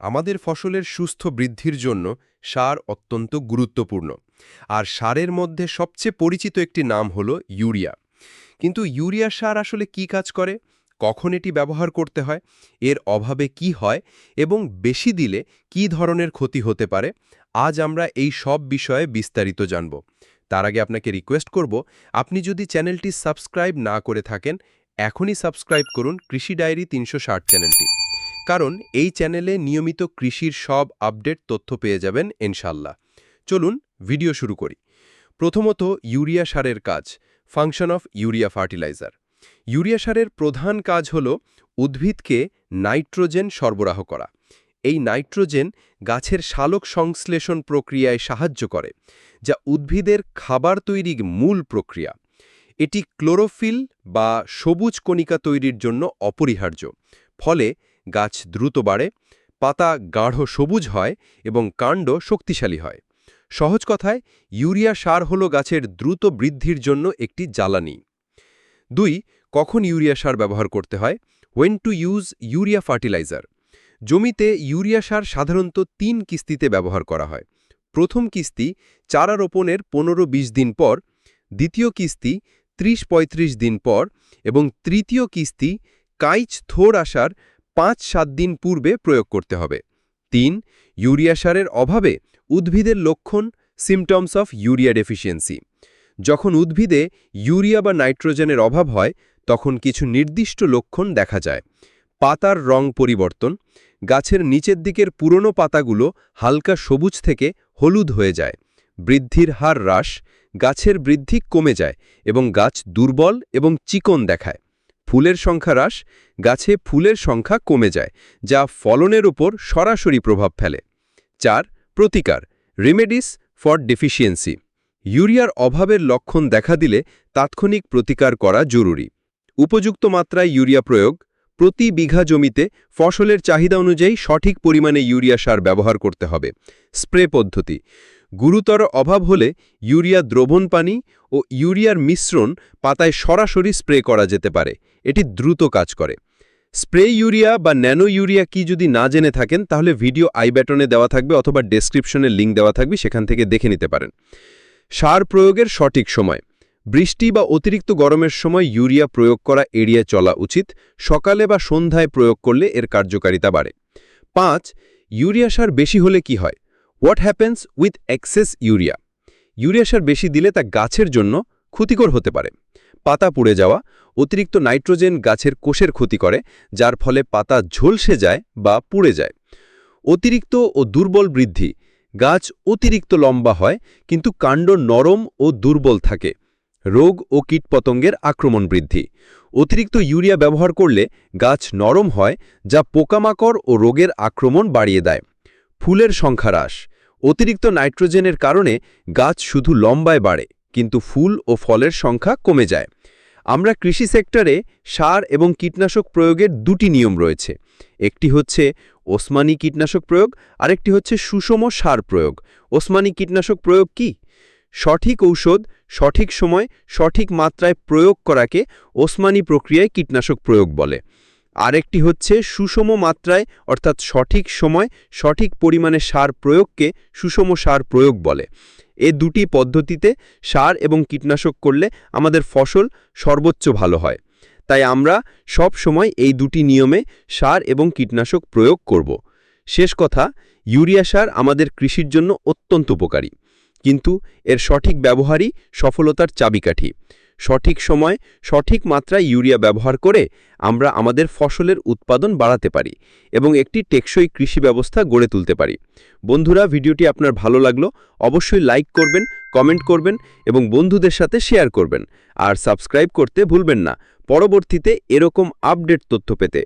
আমাদের ফসলের সুস্থ বৃদ্ধির জন্য সার অত্যন্ত গুরুত্বপূর্ণ। আর সারের মধ্যে সবচেয়ে পরিচিত একটি নাম হল ইউরিয়া। কিন্তু ইউরিয়া সার আসলে কি কাজ করে? কখন এটি ব্যবহার করতে হয়? এর অভাবে কি হয়? এবং বেশি দিলে কি ধরনের ক্ষতি হতে পারে? আজ আমরা এই সব বিষয়ে বিস্তারিত জানব। তার আগে আপনাকে রিকোয়েস্ট করব, আপনি যদি চ্যানেলটি সাবস্ক্রাইব না করে থাকেন, এখনই সাবস্ক্রাইব করুন কৃষি ডায়েরি তিনশো ষাট চ্যানেলটি। কারণ এই চ্যানেলে নিয়মিত কৃষির সব আপডেট তথ্য পেয়ে যাবেন ইনশাল্লাহ চলুন ভিডিও শুরু করি। প্রথমত ইউরিয়া সারের কাজ, function of urea fertiliser. Urea সারের প্রধান কাজ হল উদ্ভিদকে নাইট্রোজেন সরবরাহ করা। এই নাইট্রোজেন গাছের শালক সংশ্লেষণ প্রক্রিয়ায় সাহায্য করে, যা উদ্ভিদের খাবার তৈরির মূল প্রক্রিয়া। এটি ক্লোরোফিল বা সবুজ কণিকা তৈরির জন্য অপরিহার্য, ফলে গাছ দ্রুত বাড়ে, পাতা গাঢ় সবুজ হয় এবং কাণ্ড শক্তিশালী হয়। সহজ কথায়, ইউরিয়া সার হল গাছের দ্রুত বৃদ্ধির জন্য একটি জ্বালানি। দুই, কখন ইউরিয়া সার ব্যবহার করতে হয়? When to use urea fertilizer জমিতে ইউরিয়া সার সাধারণত তিন কিস্তিতে ব্যবহার করা হয়। প্রথম কিস্তি চারা রোপণের পনেরো বিশ দিন পর, দ্বিতীয় কিস্তি ত্রিশ ৩৫ দিন পর এবং তৃতীয় কিস্তি কাইচ থোর আসার পাঁচ সাত দিন পূর্বে প্রয়োগ করতে হবে। তিন, ইউরিয়া সারের অভাবে উদ্ভিদের লক্ষণ সিমটমস অফ ইউরিয়া ডেফিসিয়েন্সি যখন উদ্ভিদে ইউরিয়া বা নাইট্রোজেনের অভাব হয়, তখন কিছু নির্দিষ্ট লক্ষণ দেখা যায়। পাতার রং পরিবর্তন। গাছের নিচের দিকের পুরনো পাতাগুলো হালকা সবুজ থেকে হলুদ হয়ে যায়। বৃদ্ধির হার হ্রাস। গাছের বৃদ্ধি কমে যায় এবং গাছ দুর্বল এবং চিকন দেখায়। ফুলের সংখ্যা হ্রাস, গাছে ফুলের সংখ্যা কমে যায়, যা ফলনের উপর সরাসরি প্রভাব ফেলে। চার, প্রতিকার রিমেডিস ফর ডেফিসিয়েন্সি ইউরিয়ার অভাবের লক্ষণ দেখা দিলে তাৎক্ষণিক প্রতিকার করা জরুরি। উপযুক্ত মাত্রায় ইউরিয়া প্রয়োগ, প্রতি বিঘা জমিতে ফসলের চাহিদা অনুযায়ী সঠিক পরিমাণে ইউরিয়া সার ব্যবহার করতে হবে। স্প্রে পদ্ধতি গুরুতর অভাব হলে ইউরিয়া দ্রবণ পানি ও ইউরিয়ার মিশ্রণ পাতায় সরাসরি স্প্রে করা যেতে পারে। এটি দ্রুত কাজ করে। স্প্রে ইউরিয়া বা ন্যানো ইউরিয়া কি যদি না জেনে থাকেন, তাহলে ভিডিও আই ব্যাটনে দেওয়া থাকবে অথবা ডেসক্রিপশনে লিঙ্ক দেওয়া থাকবে, সেখান থেকে দেখে নিতে পারেন। সার প্রয়োগের সঠিক সময়। বৃষ্টি বা অতিরিক্ত গরমের সময় ইউরিয়া প্রয়োগ করা এড়িয়ে চলা উচিত। সকালে বা সন্ধ্যায় প্রয়োগ করলে এর কার্যকারিতা বাড়ে। পাঁচ, ইউরিয়া সার বেশি হলে কি হয়? What happens with excess urea urea সার বেশি দিলে তা গাছের জন্য ক্ষতিকর হতে পারে। পাতা পুড়ে যাওয়া, অতিরিক্ত নাইট্রোজেন গাছের কোষের ক্ষতি করে, যার ফলে পাতা ঝলসে যায় বা পুড়ে যায়। অতিরিক্ত ও দুর্বল বৃদ্ধি। গাছ অতিরিক্ত লম্বা হয়, কিন্তু কাণ্ড নরম ও দুর্বল থাকে। রোগ ও কীটপতঙ্গের আক্রমণ বৃদ্ধি। অতিরিক্ত ইউরিয়া ব্যবহার করলে গাছ নরম হয়, যা পোকামাকড় ও রোগের আক্রমণ বাড়িয়ে দেয়। ফুলের সংখ্যা হ্রাস। অতিরিক্ত নাইট্রোজেনের কারণে গাছ শুধু লম্বায় বাড়ে, কিন্তু ফুল ও ফলের সংখ্যা কমে যায়। আমরা কৃষি সেক্টরে সার এবং কীটনাশক প্রয়োগের দুটি নিয়ম রয়েছে। একটি হচ্ছে ওসমানী কীটনাশক প্রয়োগ, আরেকটি হচ্ছে সুষম সার প্রয়োগ। ওসমানী কীটনাশক প্রয়োগ কি? সঠিক ঔষধ, সঠিক সময়, সঠিক মাত্রায় প্রয়োগ করাকে ওসমানী প্রক্রিয়ায় কীটনাশক প্রয়োগ বলে। আরেকটি হচ্ছে সুষম মাত্রায়, অর্থাৎ সঠিক সময়, সঠিক পরিমাণে সার প্রয়োগকে সুষম সার প্রয়োগ বলে। এ দুটি পদ্ধতিতে সার এবং কীটনাশক করলে আমাদের ফসল সর্বোচ্চ ভালো হয়। তাই আমরা সব সময় এই দুটি নিয়মে সার এবং কীটনাশক প্রয়োগ করব। শেষ কথা, ইউরিয়া সার আমাদের কৃষির জন্য অত্যন্ত উপকারী। কিন্তু এর সঠিক ব্যবহারই সফলতার চাবিকাঠি। সঠিক সময়, সঠিক মাত্রায় ইউরিয়া ব্যবহার করে আমরা আমাদের ফসলের উৎপাদন বাড়াতে পারি এবং একটি টেকসই কৃষি ব্যবস্থা গড়ে তুলতে পারি। বন্ধুরা, ভিডিওটি আপনার ভালো লাগল অবশ্যই লাইক করবেন, কমেন্ট করবেন এবং বন্ধুদের সাথে শেয়ার করবেন। আর সাবস্ক্রাইব করতে ভুলবেন না। পরবর্তীতে এরকম আপডেট তথ্য পেতে